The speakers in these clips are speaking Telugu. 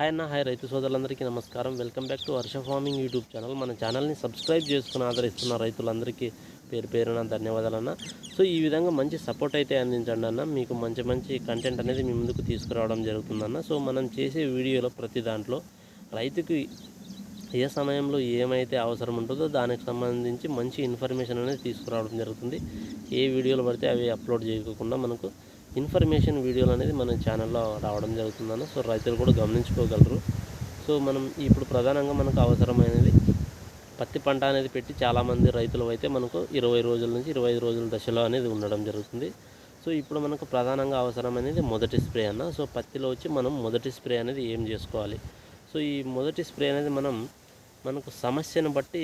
హాయ్ అన్న హాయ్ రైతు సోదరులందరికీ నమస్కారం. Welcome back to Varsha farming YouTube channel మన ఛానల్ని సబ్స్క్రైబ్ చేసుకుని ఆదరిస్తున్న రైతులందరికీ పేరు పేరున ధన్యవాదాలన్న. సో ఈ విధంగా మంచి సపోర్ట్ అయితే అందించండి అన్న. మీకు మంచి మంచి కంటెంట్ అనేది మీ ముందుకు తీసుకురావడం జరుగుతుందన్న. సో మనం చేసే వీడియోలో ప్రతి దాంట్లో రైతుకి ఏ సమయంలో ఏమైతే అవసరం ఉంటుందో దానికి సంబంధించి మంచి ఇన్ఫర్మేషన్ అనేది తీసుకురావడం జరుగుతుంది. ఏ వీడియోలు పడితే అవి అప్లోడ్ చేయకుండా మనకు ఇన్ఫర్మేషన్ వీడియోలు అనేది మన ఛానల్లో రావడం జరుగుతుందన్న సో రైతులు కూడా గమనించుకోగలరు. సో మనం ఇప్పుడు ప్రధానంగా మనకు అవసరమైనది పత్తి పంట అనేది పెట్టి చాలామంది రైతులు అయితే మనకు ఇరవై రోజుల నుంచి ఇరవై ఐదు రోజుల దశలో అనేది ఉండడం జరుగుతుంది. సో ఇప్పుడు మనకు ప్రధానంగా అవసరమైనది మొదటి స్ప్రే అన్న సో పత్తిలో వచ్చి మనం మొదటి స్ప్రే అనేది ఏం చేసుకోవాలి? సో ఈ మొదటి స్ప్రే అనేది మనం మనకు సమస్యను బట్టి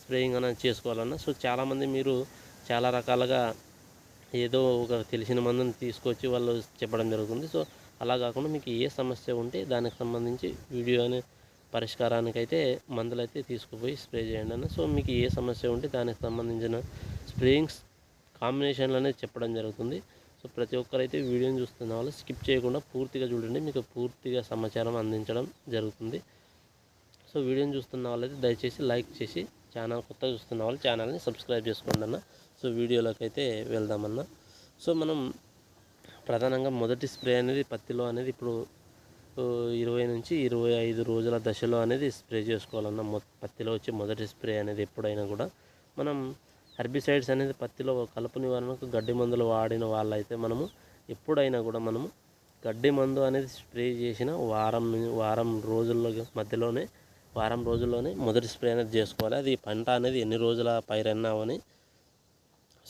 స్ప్రేయింగ్ అనేది చేసుకోవాలన్న సో చాలామంది మీరు చాలా రకాలుగా ఏదో ఒక తెలిసిన మందుని తీసుకొచ్చి వాళ్ళు చెప్పడం జరుగుతుంది. సో అలా కాకుండా మీకు ఏ సమస్య ఉంటే దానికి సంబంధించి వీడియో అనే పరిష్కారానికి అయితే మందులు అయితే తీసుకుపోయి స్ప్రే చేయండి అన్న. సో మీకు ఏ సమస్య ఉంటే దానికి సంబంధించిన స్ప్రేయింగ్స్ కాంబినేషన్లు అనేది చెప్పడం జరుగుతుంది. సో ప్రతి ఒక్కరైతే వీడియోని చూస్తున్న వాళ్ళు స్కిప్ చేయకుండా పూర్తిగా చూడండి. మీకు పూర్తిగా సమాచారం అందించడం జరుగుతుంది. సో వీడియోని చూస్తున్న వాళ్ళైతే దయచేసి లైక్ చేసి ఛానల్ కొత్తగా చూస్తున్న వాళ్ళు ఛానల్ని సబ్స్క్రైబ్ చేసుకోండి అన్న. సో వీడియోలోకి అయితే వెళ్దామన్నా. సో మనం ప్రధానంగా మొదటి స్ప్రే అనేది పత్తిలో అనేది ఇప్పుడు ఇరవై నుంచి ఇరవై ఐదు రోజుల దశలో అనేది స్ప్రే చేసుకోవాలన్న మొ పత్తిలో వచ్చే మొదటి స్ప్రే అనేది ఎప్పుడైనా కూడా మనం హెర్బిసైడ్స్ అనేది పత్తిలో కలుపు నివారణకు గడ్డి మందులు వాడిన వాళ్ళైతే మనము ఎప్పుడైనా కూడా మనము గడ్డి మందు అనేది స్ప్రే చేసిన వారం వారం రోజుల్లో మధ్యలోనే వారం రోజుల్లోనే మొదటి స్ప్రే అనేది చేసుకోవాలి. అది పంట అనేది ఎన్ని రోజుల పైరన్నావని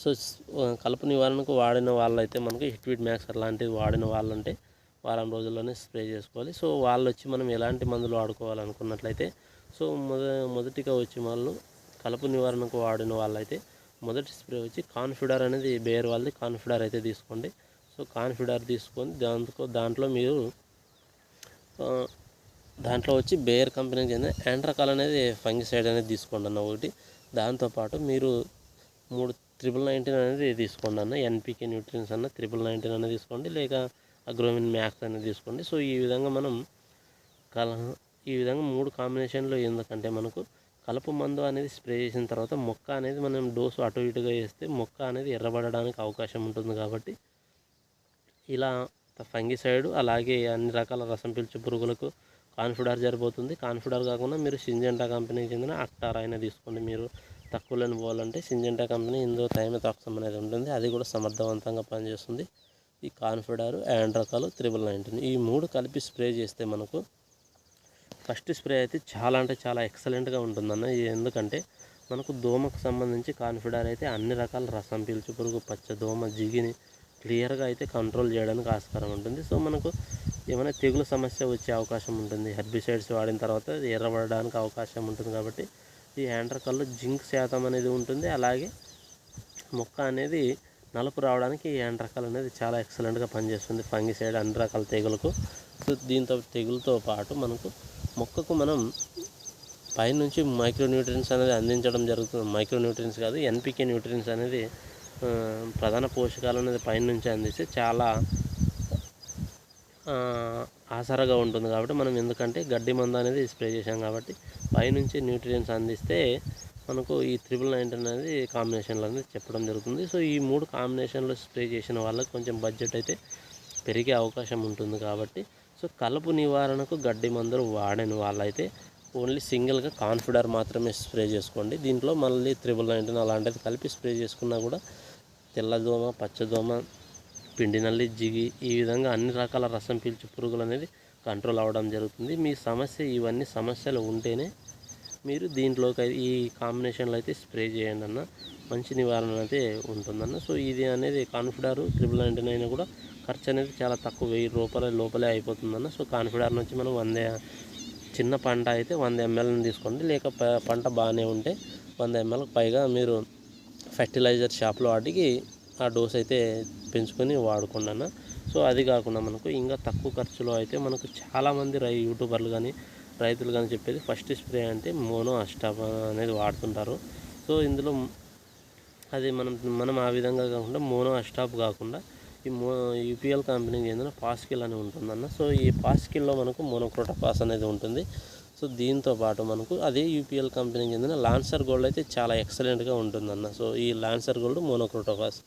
సో కలుపు నివారణకు వాడిన వాళ్ళైతే మనకి హిట్విట్ మ్యాక్స్ అలాంటివి వాడిన వాళ్ళంటే వారం రోజుల్లోనే స్ప్రే చేసుకోవాలి. సో వాళ్ళు వచ్చి మనం ఎలాంటి మందులు వాడుకోవాలనుకున్నట్లయితే సో మొద మొదటిగా వచ్చి వాళ్ళు కలుపు నివారణకు వాడిన వాళ్ళైతే మొదటి స్ప్రే వచ్చి కాన్ఫిడర్ అనేది బేర్ వాళ్ళది కాన్ఫిడర్ అయితే తీసుకోండి. సో కాన్ఫిడర్ తీసుకొని దాంతో దాంట్లో మీరు దాంట్లో వచ్చి బేర్ కంపెనీకి చెందిన యాంట్రకాల్ అనేది ఫంగిసైడ్ అనేది తీసుకోండి అన్న ఒకటి. దాంతోపాటు మీరు మూడు త్రిబుల్ నైన్టీన్ అనేది తీసుకోండి అన్న. ఎన్పికే న్యూట్రియన్స్ అన్న త్రిబుల్ నైన్టీన్ అనేది తీసుకోండి. లేక అగ్రోమిన్ మ్యాక్స్ అనేది తీసుకోండి. సో ఈ విధంగా మనం కల ఈ విధంగా మూడు కాంబినేషన్లో ఎందుకంటే మనకు కలుపు మందు అనేది స్ప్రే చేసిన తర్వాత మొక్క అనేది మనం డోసు అటు ఇటుగా వేస్తే మొక్క అనేది ఎర్రబడడానికి అవకాశం ఉంటుంది కాబట్టి ఇలా ఫంగిసైడ్ అలాగే అన్ని రకాల రసం పీల్చు పురుగులకు కాన్ఫిడర్ జరిపోతుంది. కాన్ఫిడర్ కాకుండా మీరు సింజెంటా కంపెనీకి చెందిన అక్టార్ అయినా తీసుకోండి. మీరు తక్కువలోని పోవాలంటే సింజెంటా కంపెనీ ఇందులో థైమతాక్సం అనేది ఉంటుంది. అది కూడా సమర్థవంతంగా పనిచేస్తుంది. ఈ కాన్ఫిడర్ యాండ్రకాలు త్రిబుల్ నైన్టీన్. ఈ మూడు కలిపి స్ప్రే చేస్తే మనకు ఫస్ట్ స్ప్రే అయితే చాలా అంటే చాలా ఎక్సలెంట్గా ఉంటుందన్న. ఇది ఎందుకంటే మనకు దోమకు సంబంధించి కాన్ఫిడర్ అయితే అన్ని రకాల రసం పీల్చు పురుగు పచ్చ దోమ జిగిని క్లియర్గా అయితే కంట్రోల్ చేయడానికి ఆస్కారం ఉంటుంది. సో మనకు ఏమైనా తెగులు సమస్య వచ్చే అవకాశం ఉంటుంది. హెర్బిసైడ్స్ వాడిన తర్వాత అది ఎర్రబడడానికి అవకాశం ఉంటుంది కాబట్టి ఈ ఎండ్రకల్లో జింక్ శాతం అనేది ఉంటుంది. అలాగే మొక్క అనేది నలుపు రావడానికి ఈ హ్యాండ్రకల్ అనేది చాలా ఎక్సలెంట్గా పనిచేస్తుంది. ఫంగిసైడ్ అన్ని రకాల తెగులకు. సో దీంతో తెగులతో పాటు మనకు మొక్కకు మనం పైనుంచి మైక్రోన్యూట్రియన్స్ అనేది అందించడం జరుగుతుంది. మైక్రో న్యూట్రియన్స్ కాదు ఎన్పికే న్యూట్రియన్స్ అనేది ప్రధాన పోషకాలు అనేది పైనుంచి అందిస్తే చాలా ఆసరగా ఆసరాగా ఉంటుంది. కాబట్టి మనం ఎందుకంటే గడ్డి మందు అనేది స్ప్రే చేసాం కాబట్టి పైనుంచి న్యూట్రియన్స్ అందిస్తే మనకు ఈ త్రిబుల్ నైన్టీన్ అనేది కాంబినేషన్లో అనేది చెప్పడం జరుగుతుంది. సో ఈ మూడు కాంబినేషన్లో స్ప్రే చేసిన వాళ్ళకి కొంచెం బడ్జెట్ అయితే పెరిగే అవకాశం ఉంటుంది కాబట్టి సో కలుపు నివారణకు గడ్డి మందులు వాడని వాళ్ళైతే ఓన్లీ సింగిల్గా కాన్ఫిడర్ మాత్రమే స్ప్రే చేసుకోండి. దీంట్లో మళ్ళీ త్రిబుల్ నైన్టీన్ అలాంటిది కలిపి స్ప్రే చేసుకున్నా కూడా తెల్లదోమ పచ్చదోమ పిండి నల్లి జిగి ఈ విధంగా అన్ని రకాల రసం పీల్చు పురుగులు అనేది కంట్రోల్ అవ్వడం జరుగుతుంది. మీ సమస్య ఇవన్నీ సమస్యలు ఉంటేనే మీరు దీంట్లోకి అయితే ఈ కాంబినేషన్లో అయితే స్ప్రే చేయండి అన్న. మంచి నివారణ అయితే ఉంటుందన్న సో ఇది అనేది కాన్ఫిడర్ ట్రిపుల్ నైన్టీన్ అయినా కూడా ఖర్చు అనేది చాలా తక్కువ. వెయ్యి రూపాయల లోపలే అయిపోతుందన్న సో కాన్ఫిడార్ నుంచి మనం వంద చిన్న పంట అయితే వంద ఎంఎల్ని తీసుకోండి. లేక ప- పంట బాగానే ఉంటే వంద ఎంఎల్కి పైగా మీరు ఫెర్టిలైజర్ షాప్లో వాటికి ఆ డోస్ అయితే పెంచుకొని వాడుకోండి అన్న. సో అది కాకుండా మనకు ఇంకా తక్కువ ఖర్చులో అయితే మనకు చాలామంది రై యూట్యూబర్లు కానీ రైతులు కానీ చెప్పేది ఫస్ట్ స్ప్రే అంటే మోనో అష్టాప అనేది వాడుతుంటారు. సో ఇందులో అది మనం మనం ఆ విధంగా కాకుండా మోనో అస్టాప్ కాకుండా ఈ మో యూపీఎల్ కంపెనీకి చెందిన పాస్కిల్ అని ఉంటుందన్న. సో ఈ పాస్కిల్లో మనకు మోనోక్రోటోపాస్ అనేది ఉంటుంది. సో దీంతో పాటు మనకు అదే యూపీఎల్ కంపెనీకి చెందిన లాన్సర్ గోల్డ్ అయితే చాలా ఎక్సలెంట్గా ఉంటుందన్న. సో ఈ లాన్సర్ గోల్డ్ మోనోక్రోటోపాస్.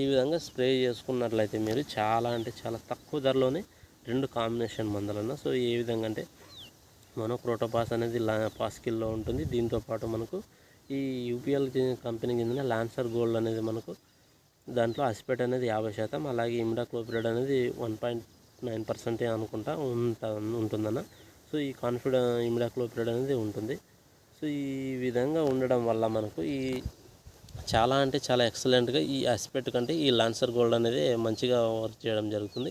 ఈ విధంగా స్ప్రే చేసుకున్నట్లయితే మీరు చాలా అంటే చాలా తక్కువ ధరలోనే రెండు కాంబినేషన్ మందులన్న. సో ఏ విధంగా అంటే మోనోక్రోటోపాస్ అనేది లా పాస్కిల్లో ఉంటుంది. దీంతో పాటు మనకు ఈ యూపీఎల్ కంపెనీ చెందిన లాన్సర్ గోల్డ్ అనేది మనకు దాంట్లో అసిపెట్ అనేది యాభై శాతం. అలాగే ఇమిడాక్లోపిరెడ్ అనేది వన్ పాయింట్ నైన్ పర్సెంటే అనుకుంటా ఉంటా ఉంటుందన్న. సో ఈ కాన్ఫిడెన్ ఇమిడాక్లోపిరెడ్ అనేది ఉంటుంది. సో ఈ విధంగా ఉండడం వల్ల మనకు ఈ చాలా అంటే చాలా ఎక్సలెంట్గా ఈ అసిపెట్ కంటే ఈ లాన్సర్ గోల్డ్ అనేది మంచిగా వర్క్ చేయడం జరుగుతుంది.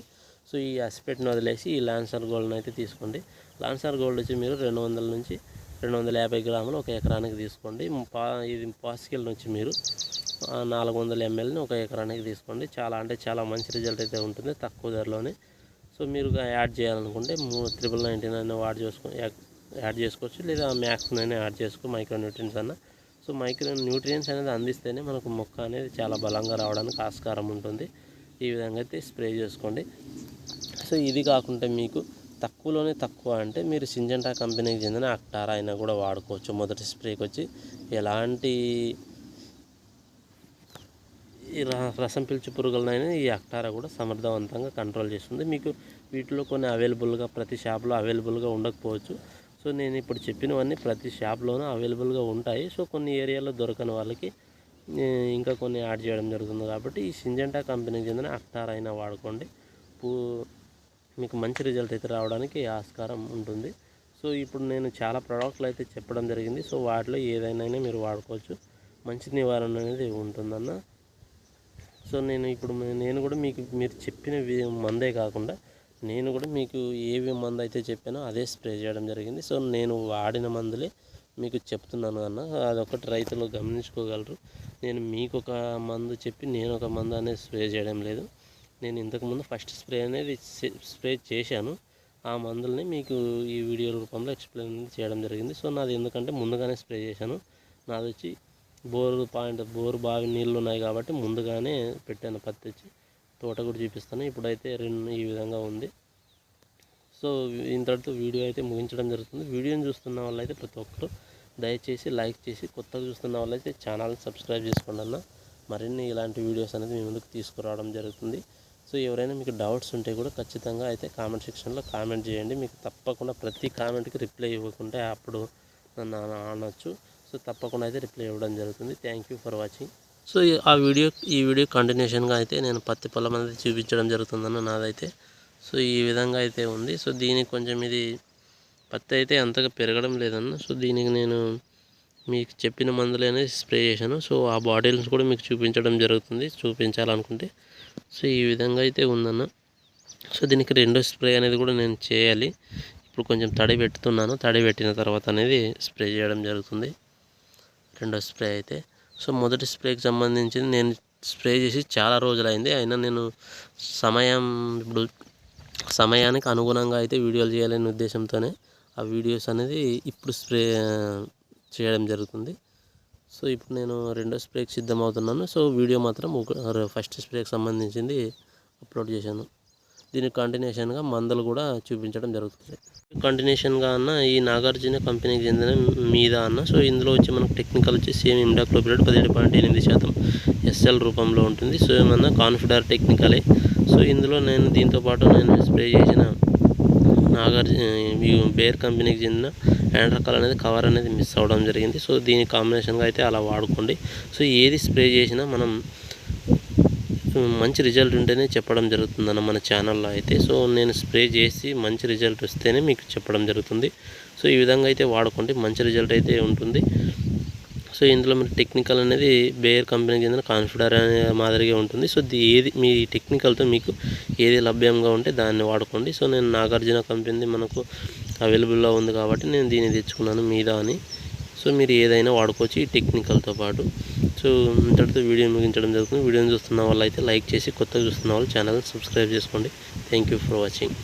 సో ఈ అసిపెట్ని వదిలేసి ఈ లాన్సర్ గోల్డ్ని అయితే తీసుకోండి. లాన్సర్ గోల్డ్ వచ్చి మీరు రెండు వందల నుంచి రెండు వందల యాభై గ్రాములు ఒక ఎకరానికి తీసుకోండి. పా ఇది పాసికల్ నుంచి మీరు నాలుగు వందల ఎంఎల్ని ఒక ఎకరానికి తీసుకోండి. చాలా అంటే చాలా మంచి రిజల్ట్ అయితే ఉంటుంది తక్కువ ధరలోనే. సో మీరు యాడ్ చేయాలనుకుంటే మూ త్రిబుల్ నైంటీ నైన్ యాడ్ చేసుకో యాడ్ చేసుకోవచ్చు. లేదా మ్యాక్స్ నైన్ యాడ్ చేసుకో మైక్రో న్యూట్రియన్స్ అన్న. సో మైక్రో న్యూట్రియన్స్ అనేది అందిస్తేనే మనకు మొక్క అనేది చాలా బలంగా రావడానికి ఆస్కారం ఉంటుంది. ఈ విధంగా అయితే స్ప్రే చేసుకోండి. సో ఇది కాకుండా మీకు తక్కువలోనే తక్కువ అంటే మీరు సింజంటా కంపెనీకి చెందిన అక్టారా అయినా కూడా వాడుకోవచ్చు. మొదటి స్ప్రేకి వచ్చి ఎలాంటి ఈ ర- రసం పీల్చు పురుగులనైనా ఈ అక్టారా కూడా సమర్థవంతంగా కంట్రోల్ చేస్తుంది. మీకు వీటిలో కొన్ని అవైలబుల్గా ప్రతి షాప్లో అవైలబుల్గా ఉండకపోవచ్చు. సో నేను ఇప్పుడు చెప్పినవన్నీ ప్రతి షాప్లోనూ అవైలబుల్గా ఉంటాయి. సో కొన్ని ఏరియాలో దొరకని వాళ్ళకి ఇంకా కొన్ని యాడ్ చేయడం జరుగుతుంది. కాబట్టి ఈ సింజంటా కంపెనీకి చెందిన అక్టారా అయినా వాడుకోండి. పూ మీకు మంచి రిజల్ట్ అయితే రావడానికి ఆస్కారం ఉంటుంది. సో ఇప్పుడు నేను చాలా ప్రోడక్ట్లు అయితే చెప్పడం జరిగింది. సో వాటిలో ఏదైనా మీరు వాడుకోవచ్చు. మంచి నివారణ అనేది ఉంటుందన్న. సో నేను ఇప్పుడు నేను కూడా మీకు మీరు చెప్పిన వి- మందే కాకుండా నేను కూడా మీకు ఏవి మందు అయితే చెప్పానో అదే స్ప్రే చేయడం జరిగింది. సో నేను వాడిన మందులే మీకు చెప్తున్నాను అన్న. అదొకటి రైతులు గమనించుకోగలరు. నేను మీకు ఒక మందు చెప్పి నేను ఒక మందు అనేది స్ప్రే చేయడం లేదు. నేను ఇంతకుముందు ఫస్ట్ స్ప్రే అనేది స్ప్రే చేశాను. ఆ మందుల్ని మీకు ఈ వీడియో రూపంలో ఎక్స్ప్లెయిన్ చేయడం జరిగింది. సో నాది ఎందుకంటే ముందుగానే స్ప్రే చేశాను. నాది వచ్చి బోరు పాయింట్ బోరు బావి నీళ్ళు ఉన్నాయి కాబట్టి ముందుగానే పెట్టాను పత్తి వచ్చి తోట కూడా చూపిస్తాను. ఇప్పుడైతే రెండు ఈ విధంగా ఉంది. సో ఇంతటితో వీడియో అయితే ముగించడం జరుగుతుంది. వీడియోని చూస్తున్న వాళ్ళైతే ప్రతి ఒక్కరు దయచేసి లైక్ చేసి కొత్తగా చూస్తున్న వాళ్ళైతే ఛానల్ని సబ్స్క్రైబ్ చేసుకోండి అన్న. మరిన్ని ఇలాంటి వీడియోస్ అనేది మీ ముందుకు తీసుకురావడం జరుగుతుంది. సో ఎవరైనా మీకు డౌట్స్ ఉంటే కూడా ఖచ్చితంగా అయితే కామెంట్ సెక్షన్లో కామెంట్ చేయండి. మీకు తప్పకుండా ప్రతి కామెంట్కి రిప్లై ఇవ్వకుంటే అప్పుడు నన్ను అనొచ్చు. సో తప్పకుండా అయితే రిప్లై ఇవ్వడం జరుగుతుంది. Thank you for watching. So ఆ వీడియో ఈ వీడియో కంటిన్యూషన్గా అయితే నేను పత్తి పొలం అనేది చూపించడం జరుగుతుందన్న నాదైతే. సో ఈ విధంగా అయితే ఉంది. సో దీనికి కొంచెం ఇది పత్తి అయితే అంతగా పెరగడం లేదన్న. సో దీనికి నేను మీకు చెప్పిన మందులు అనేది స్ప్రే చేశాను. సో ఆ బాటిల్స్ కూడా మీకు చూపించడం జరుగుతుంది. చూపించాలనుకుంటే సో ఈ విధంగా అయితే ఉందన్న. సో దీనికి రెండో స్ప్రే అనేది కూడా నేను చేయాలి. ఇప్పుడు కొంచెం తడి పెట్టుతున్నాను. తడి పెట్టిన తర్వాత అనేది స్ప్రే చేయడం జరుగుతుంది. రెండో స్ప్రే అయితే. సో మొదటి స్ప్రేకి సంబంధించి నేను స్ప్రే చేసి చాలా రోజులైంది. అయినా నేను సమయం ఇప్పుడు సమయానికి అనుగుణంగా అయితే వీడియోలు చేయాలనే ఉద్దేశంతోనే ఆ వీడియోస్ అనేది ఇప్పుడు స్ప్రే చేయడం జరుగుతుంది. సో ఇప్పుడు నేను రెండో స్ప్రేకి సిద్ధమవుతున్నాను. సో వీడియో మాత్రం ఒక ఫస్ట్ స్ప్రేకి సంబంధించింది అప్లోడ్ చేశాను. దీనికి కంటిన్యూషన్గా మందులు కూడా చూపించడం జరుగుతుంది. కంటిన్యూషన్గా అన్న ఈ నాగార్జున కంపెనీకి చెందిన మీద అన్న. సో ఇందులో వచ్చి మనకు టెక్నికల్ వచ్చి సేమ్ ఇమ్డాక్లోపిరేట్ పదిహేడు పాయింట్ ఎనిమిది శాతం ఎస్ఎల్ రూపంలో ఉంటుంది. సో ఏమన్నా కాన్ఫిడర్ టెక్నికలే సో ఇందులో నేను దీంతో పాటు నేను స్ప్రే చేసిన నాగార్జున బేర్ కంపెనీకి చెందిన హ్యాండ్ అనేది కవర్ అనేది మిస్ అవ్వడం జరిగింది. సో దీని కాంబినేషన్గా అయితే అలా వాడుకోండి. సో ఏది స్ప్రే చేసినా మనం మంచి రిజల్ట్ ఉంటేనే చెప్పడం జరుగుతుందన్న మన ఛానల్లో అయితే. సో నేను స్ప్రే చేసి మంచి రిజల్ట్ వస్తేనే మీకు చెప్పడం జరుగుతుంది. సో ఈ విధంగా అయితే వాడుకోండి. మంచి రిజల్ట్ అయితే ఉంటుంది. సో ఇందులో మీరు టెక్నికల్ అనేది బేర్ కంపెనీ కింద కాన్ఫిడర్ అనే మాదిరిగా ఉంటుంది. సో ఏది మీ టెక్నికల్తో మీకు ఏది లభ్యంగా ఉంటే దాన్ని వాడుకోండి. సో నేను నాగార్జున కంపెనీ మనకు అవైలబుల్లో ఉంది కాబట్టి నేను దీన్ని తెచ్చుకున్నాను మీద అని. సో మీరు ఏదైనా వాడుకోవచ్చు ఈ టెక్నికల్తో పాటు. సో ఇంతటితో వీడియో ముగించడం జరుగుతుంది. వీడియోని చూస్తున్న వాళ్ళు అయితే లైక్ చేసి కొత్తగా చూస్తున్న వాళ్ళు ఛానల్ని సబ్స్క్రైబ్ చేసుకోండి. Thank you for watching